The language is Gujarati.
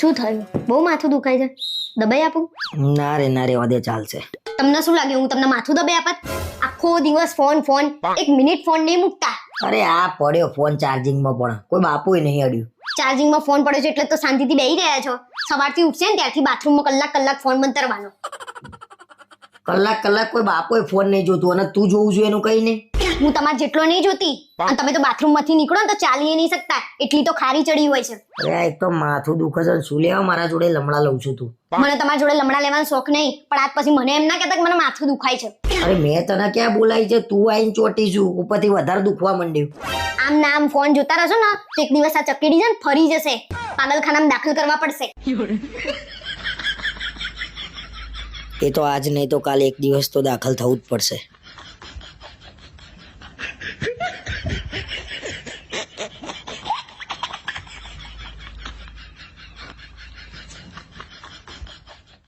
શું થયું? બહુ માથું દુખાય છે. દબાઈ આપું? ના રે ના રે વધે ચાલશે. તમને શું લાગે હું તમને માથું દબાઈ આપત? આખો દિવસ ફોન ફોન એક મિનિટ ફોન નહીં મૂકતા. અરે આ પડ્યો ફોન ચાર્જિંગમાં પણ. કોઈ બાપુએ નહીં અડ્યું. ચાર્જિંગમાં ફોન પડ્યો છે એટલે તો શાંતિથી બેહી રહ્યા છો. સવારથી ઉઠશે ને ત્યારથી બાથરૂમમાં કલાક કલાક ફોન બંધ કરવાનો. કલાક કલાક કોઈ બાપુએ ફોન નહીં જોતું અને તું જોવું જોઈએ એનું કઈ નહીં. હું તમારે જેટલો નહીં જોતી અને તમે તો બાથરૂમમાંથી નીકળો ને તો ચાલી નહીં શકતા. એટલી તો ખારી ચડી હોય છે. અરે એક તો માથું દુખે છે શું લેવા? મારા જોડે લમડા લઉં છું તું. મને તમારા જોડે લમડા લેવાનો શોખ નહીં પણ આજ પછી મને એમ ના કહેતા કે મને માથું દુખાય છે. અરે મેં તને ક્યાં બોલાવી છે? તું આઈને ચોટી છું ઉપરથી વધારે દુખવા માંડ્યું. આમ ના આમ ફોન જોતા રહેશો ને તો એક દિવસ આ ચકેડી છે ને ફરી જશે. પાગલખાનામાં દાખલ કરવા પડશે. એ તો આજ નહીં તો કાલે એક દિવસ તો દાખલ થવું જ પડશે.